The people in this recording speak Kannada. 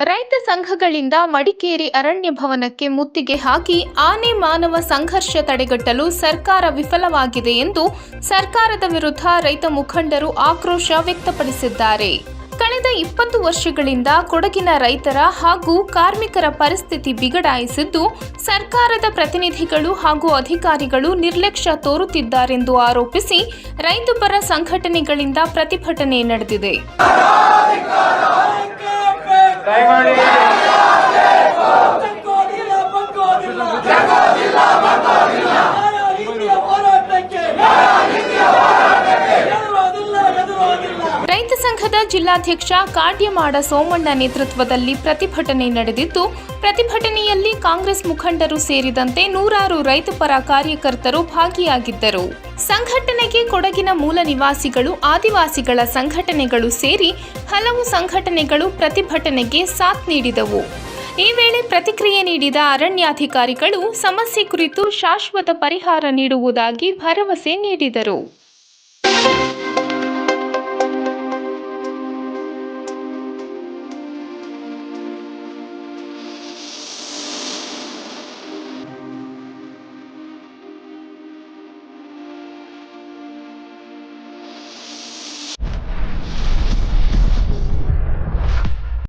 ರೈತ ಸಂಘಗಳಿಂದ ಮಡಿಕೇರಿ ಅರಣ್ಯ ಭವನಕ್ಕೆ ಮುತ್ತಿಗೆ ಹಾಕಿ ಆನೆ ಮಾನವ ಸಂಘರ್ಷ ತಡೆಗಟ್ಟಲು ಸರ್ಕಾರ ವಿಫಲವಾಗಿದೆ ಎಂದು ಸರ್ಕಾರದ ವಿರುದ್ಧ ರೈತ ಮುಖಂಡರು ಆಕ್ರೋಶ ವ್ಯಕ್ತಪಡಿಸಿದ್ದಾರೆ. ಕಳೆದ ಇಪ್ಪತ್ತು ವರ್ಷಗಳಿಂದ ಕೊಡಗಿನ ರೈತರ ಹಾಗೂ ಕಾರ್ಮಿಕರ ಪರಿಸ್ಥಿತಿ ಬಿಗಡಾಯಿಸಿದ್ದು, ಸರ್ಕಾರದ ಪ್ರತಿನಿಧಿಗಳು ಹಾಗೂ ಅಧಿಕಾರಿಗಳು ನಿರ್ಲಕ್ಷ್ಯ ತೋರುತ್ತಿದ್ದಾರೆಂದು ಆರೋಪಿಸಿ ರೈತಪರ ಸಂಘಟನೆಗಳಿಂದ ಪ್ರತಿಭಟನೆ ನಡೆದಿದೆ. ಸಂಘದ ಜಿಲ್ಲಾಧ್ಯಕ್ಷ ಕಾಡ್ಯಮಾಡ ಸೋಮಣ್ಣ ನೇತೃತ್ವದಲ್ಲಿ ಪ್ರತಿಭಟನೆ ನಡೆದಿದ್ದು, ಪ್ರತಿಭಟನೆಯಲ್ಲಿ ಕಾಂಗ್ರೆಸ್ ಮುಖಂಡರು ಸೇರಿದಂತೆ ನೂರಾರು ರೈತಪರ ಕಾರ್ಯಕರ್ತರು ಭಾಗಿಯಾಗಿದ್ದರು. ಸಂಘಟನೆಗೆ ಕೊಡಗಿನ ಮೂಲ ನಿವಾಸಿಗಳು, ಆದಿವಾಸಿಗಳ ಸಂಘಟನೆಗಳು ಸೇರಿ ಹಲವು ಸಂಘಟನೆಗಳು ಪ್ರತಿಭಟನೆಗೆ ಸಾಥ್ ನೀಡಿದವು. ಈ ವೇಳೆ ಪ್ರತಿಕ್ರಿಯೆ ನೀಡಿದ ಅರಣ್ಯಾಧಿಕಾರಿಗಳು, ಸಮಸ್ಯೆ ಕುರಿತು ಶಾಶ್ವತ ಪರಿಹಾರ ನೀಡುವುದಾಗಿ ಭರವಸೆ ನೀಡಿದರು.